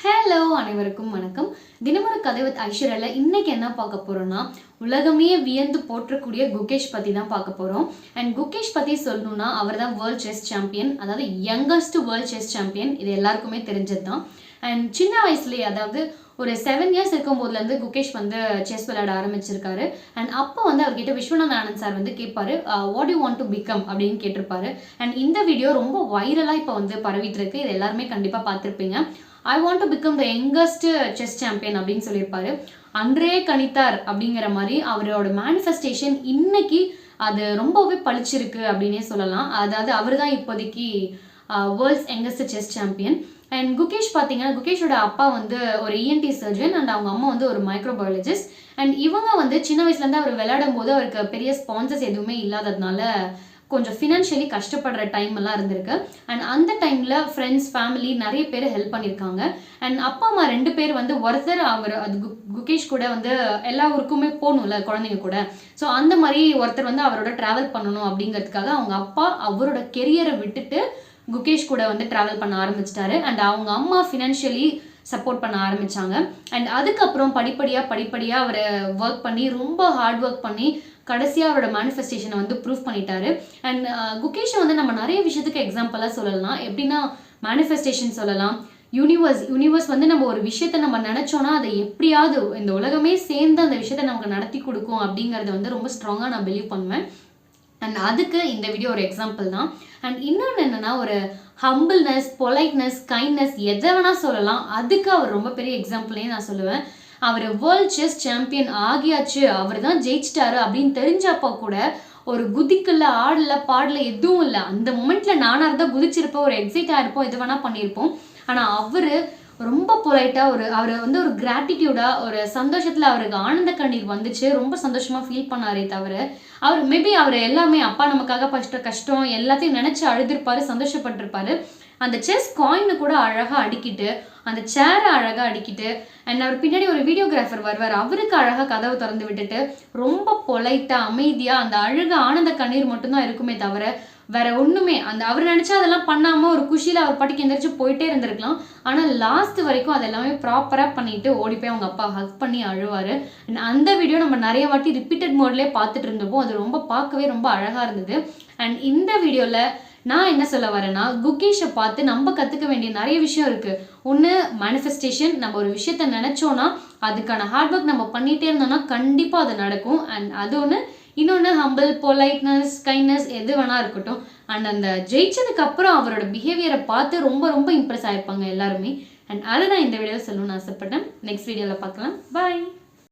Hello அனைவருக்கும் வணக்கம். தினமொரு கதை வித் ஐஸ்வர்யால இன்னைக்கு என்ன பார்க்க போறோம்னா உலகமே வியந்து போற்றக்கூடிய குகேஷ் பற்றி தான் பார்க்க போகிறோம் அண்ட் குகேஷ் பற்றி சொல்லணும்னா அவர் தான் வேர்ல்ட் செஸ் சாம்பியன் அதாவது யங்கஸ்ட் வேர்ல்ட் செஸ் சாம்பியன் இது எல்லாருக்குமே தெரிஞ்சது தான் அண்ட் சின்ன வயசுலேயே அதாவது ஒரு செவன் இயர்ஸ் இருக்கும் போதுலேருந்து குகேஷ் வந்து செஸ் விளையாட ஆரம்பிச்சிருக்காரு. அண்ட் அப்போ வந்து அவர்கிட்ட விஸ்வநாத் ஆனந்த் சார் வந்து கேட்பாரு what you want to become அப்படின்னு கேட்டிருப்பாரு. அண்ட் இந்த வீடியோ ரொம்ப வைரலாக இப்போ வந்து பரவிட்டு இருக்கு இது எல்லாருமே கண்டிப்பாக பார்த்துருப்பீங்க. I want to become the youngest chess champion அப்படின்னு சொல்லியிருப்பாரு. அன்றே கணித்தார் அப்படிங்கிற மாதிரி அவரோட மேனிஃபெஸ்டேஷன் இன்னைக்கு அது ரொம்பவே பளிச்சிருக்கு அப்படின்னே சொல்லலாம். அதாவது அவர் தான் இப்போதைக்கு world's youngest chess champion and Gukesh பார்த்தீங்கன்னா குகேஷோட அப்பா வந்து ஒரு இஎன்டி சர்ஜன் அண்ட் அவங்க அம்மா வந்து ஒரு மைக்ரோபயாலஜிஸ்ட் அண்ட் இவங்க வந்து சின்ன வயசுலேருந்து அவர் விளையாடும் போது அவருக்கு பெரிய ஸ்பான்சர்ஸ் எதுவுமே இல்லாததுனால கொஞ்சம் ஃபினான்ஷியலி கஷ்டப்படுற டைம் எல்லாம் இருந்திருக்கு. அண்ட் அந்த டைமில் ஃப்ரெண்ட்ஸ் ஃபேமிலி நிறைய பேர் ஹெல்ப் பண்ணியிருக்காங்க அண்ட் அப்பா அம்மா ரெண்டு பேர் வந்து ஒருத்தர் அவர் அது கு- குகேஷ் கூட வந்து எல்லா ஊருக்குமே போகணும்ல குழந்தைங்க கூட. ஸோ அந்த மாதிரி ஒருத்தர் வந்து அவரோட ட்ராவல் பண்ணணும் அப்படிங்கிறதுக்காக அவங்க அப்பா அவரோட கெரியரை விட்டுட்டு குகேஷ் கூட வந்து ட்ராவல் பண்ண ஆரம்பிச்சிட்டாரு. அண்ட் அவங்க அம்மா ஃபினான்ஷியலி சப்போர்ட் பண்ண ஆரம்பித்தாங்க அண்ட் அதுக்கப்புறம் படிப்படியாக படிப்படியாக அவர் ஒர்க் பண்ணி ரொம்ப ஹார்ட் ஒர்க் பண்ணி கடைசியாக அவரோட மேனிஃபெஸ்டேஷனை வந்து ப்ரூஃப் பண்ணிட்டாரு. அண்ட் குகேஷை வந்து நம்ம நிறைய விஷயத்துக்கு எக்ஸாம்பிளாக சொல்லலாம். எப்படின்னா மேனிஃபெஸ்டேஷன் சொல்லலாம். யூனிவர்ஸ் யூனிவர்ஸ் வந்து நம்ம ஒரு விஷயத்த நம்ம நினச்சோன்னா அதை எப்படியாவது இந்த உலகமே சேர்ந்து அந்த விஷயத்த நமக்கு நடத்தி கொடுக்கும் அப்படிங்கிறத வந்து ரொம்ப ஸ்ட்ராங்காக நான் பிலீவ் பண்ணுவேன். அண்ட் அதுக்கு இந்த வீடியோ ஒரு எக்ஸாம்பிள் தான். அண்ட் இன்னொன்று என்னென்னா ஒரு ஹம்பிள்னஸ் பொலைட்னஸ் கைண்ட்னஸ் எதை வேணால் சொல்லலாம். அதுக்கு அவர் ரொம்ப பெரிய எக்ஸாம்பிளே நான் சொல்லுவேன். அவர் வேர்ல்ட் செஸ் சாம்பியன் ஆகியாச்சு. அவர் தான் ஜெயிச்சிட்டாரு அப்படின்னு தெரிஞ்சப்போ கூட ஒரு குதிக்கல ஆடல பாடல எதுவும் இல்லை. அந்த மூமெண்ட்ல நானாக இருந்தால் குதிச்சிருப்போம் ஒரு எக்ஸைட் ஆகிருப்போம் எது வேணா பண்ணியிருப்போம். ஆனால் அவர் ரொம்ப பொலைட்டாக ஒரு அவர் வந்து ஒரு கிராட்டிடியூடாக ஒரு சந்தோஷத்தில் அவருக்கு ஆனந்த கண்ணீர் வந்துச்சு. ரொம்ப சந்தோஷமாக ஃபீல் பண்ணாரே தவிர அவர் மேபி அவர் எல்லாமே அப்பா நமக்காக பஷ்ட கஷ்டம் எல்லாத்தையும் நினச்சி அழுதுருப்பாரு சந்தோஷப்பட்டிருப்பாரு. அந்த செஸ் காயினை கூட அழகாக அடுக்கிட்டு அந்த சேரை அழகாக அடுக்கிட்டு அண்ட் அவர் பின்னாடி ஒரு வீடியோகிராஃபர் வருவார். அவருக்கு அழகாக கதவை திறந்து விட்டுட்டு ரொம்ப பொலைட்டாக அமைதியாக அந்த அழுக ஆனந்த கண்ணீர் மட்டும்தான் இருக்குமே தவிர வேற ஒண்ணுமே அந்த அவர் நினைச்சா அதெல்லாம் பண்ணாம ஒரு குஷியில அவர் பாட்டுக்கு எந்திரிச்சு போயிட்டே இருந்திருக்கலாம். ஆனா லாஸ்ட் வரைக்கும் அதெல்லாமே ப்ராப்பரா பண்ணிட்டு ஓடி போய் அவங்க அப்பா ஹக் பண்ணி அழுவாரு. அந்த வீடியோ நம்ம நிறைய வாட்டி ரிப்பீட்டட் மோட்லேயே பார்த்துட்டு இருந்தப்போ அது ரொம்ப பார்க்கவே ரொம்ப அழகா இருந்தது. அண்ட் இந்த வீடியோல நான் என்ன சொல்ல வரேன்னா குகேஷை பார்த்து நம்ம கற்றுக்க வேண்டிய நிறைய விஷயம் இருக்குது ஒன்று மேனிஃபெஸ்டேஷன் நம்ம ஒரு விஷயத்த நினச்சோன்னா அதுக்கான ஹார்ட் ஒர்க் நம்ம பண்ணிகிட்டே இருந்தோம்னா கண்டிப்பாக அது நடக்கும். அண்ட் அது ஒன்று இன்னொன்று ஹம்பிள் பொலைட்னஸ் கைண்ட்னஸ் எது வேணா இருக்கட்டும். அண்ட் அந்த ஜெயிச்சதுக்கு அப்புறம் அவரோட பிஹேவியரை பார்த்து ரொம்ப ரொம்ப இம்ப்ரெஸ் ஆகிருப்பாங்க எல்லாருமே. அண்ட் அதை நான் இந்த வீடியோவில் சொல்லணும்னு ஆசைப்பட்டேன். நெக்ஸ்ட் வீடியோவில் பார்க்கலாம். பாய்